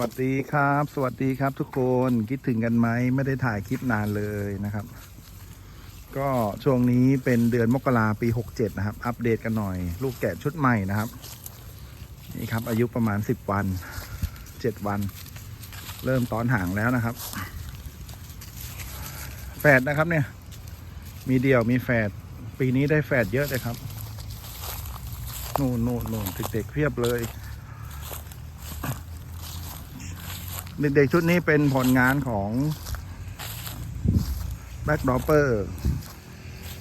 วัสดีครับ สวัสดีครับทุกคนคิดถึงกันไหมไม่ได้ถ่ายคลิปนานเลยนะครับ ก็ช่วงนี้เป็นเดือนมกราปี67นะครับ อัปเดตกันหน่อย ลูกแกะชุดใหม่นะครับ นี่ครับ อายุประมาณ 10 วัน 7 วัน เริ่มตอนห่างแล้วนะครับแฝดนะครับเนี่ย มีเดี่ยวมีแฝดปีนี้ได้แฝดเยอะเลยครับ นู่นนู่นนู่นเด็กๆเพียบเลย เด็กๆชุดนี้เป็นผลงานของแบ็กดอปเปอร์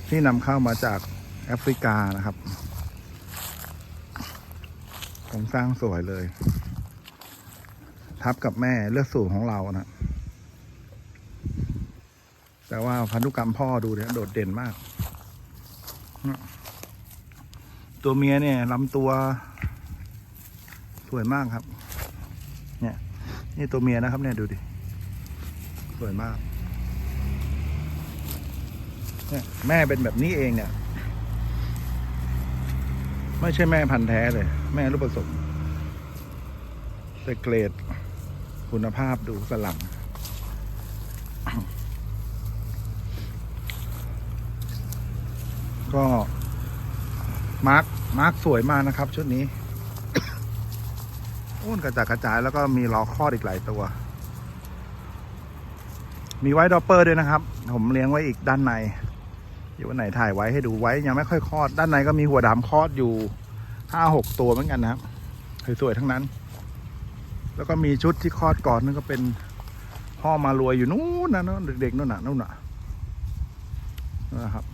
ที่นำเข้ามาจากแอฟริกานะครับผมสร้างสวยเลย ทับกับแม่เลือดสูงของเรานะ แต่ว่าพันธุกรรมพ่อดูเนี่ยโดดเด่นมาก ตัวเมียเนี่ยลำตัว สวยมากครับ เนี่ย นี่ตัวเมียนะครับเนี่ยดูดิ สวยมากเนี่ยแม่เป็นแบบนี้เองเนี่ย ไม่ใช่แม่พันธุ์แท้เลย แม่ลูกผสมแต่เกรดคุณภาพดูสลัมก็มาร์คมาร์คสวยมากนะครับ ชุดนี้ อ้นกระจายกระจายแล้วก็มีล้อคลอดอีกหลายตัว มีไว้ดอปเปอร์ด้วยนะครับ ผมเลี้ยงไว้อีกด้านใน อยู่วันไหนถ่ายไว้ให้ดูไว้ยังไม่ค่อยคลอด ด้านในก็มีหัวดำคลอดอยู่ห้าหกตัวเหมือนกันนะครับสวยๆทั้งนั้น แล้วก็มีชุดที่คลอดก่อนนั่นก็เป็นพ่อมารวยอยู่นู้นนะนู้นเด็กๆนู่นน่ะนู่นน่ะนะครับ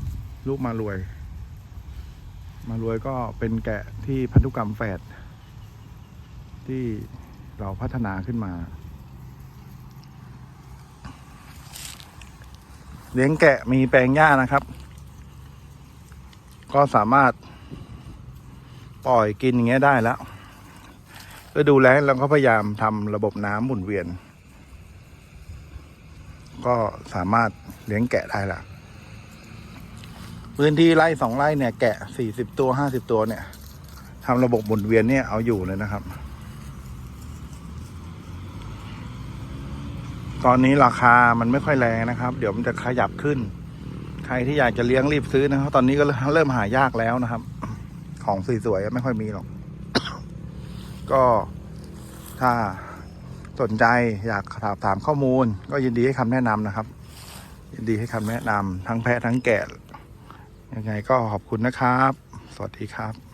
ลูกมารวย มารวยก็เป็นแกะที่พันธุกรรมแฝด ที่เราพัฒนาขึ้นมา เลี้ยงแกะมีแปลงหญ้านะครับ ก็สามารถปล่อยกินอย่างเงี้ยได้แล้วก็ดูแลแล้วก็พยายามทำระบบน้ำหมุนเวียน ก็สามารถเลี้ยงแกะได้ละพื้นที่ไร่สองไร่เนี่ยแกะสี่สิบตัวห้าสิบตัวเนี่ยทำระบบหมุนเวียนเนี่ยเอาอยู่เลยนะครับ ตอนนี้ราคามันไม่ค่อยแรงนะครับ เดี๋ยวมันจะขยับขึ้น ใครที่อยากจะเลี้ยงรีบซื้อนะครับตอนนี้ก็เริ่มหายากแล้วนะครับ ของสวยๆไม่ค่อยมีหรอก ก็ถ้าสนใจอยากถามถามข้อมูล ก็ยินดีให้คำแนะนำนะครับ ยินดีให้คำแนะนำทั้งแพะทั้งแกะยังไงก็ขอบคุณนะครับ สวัสดีครับ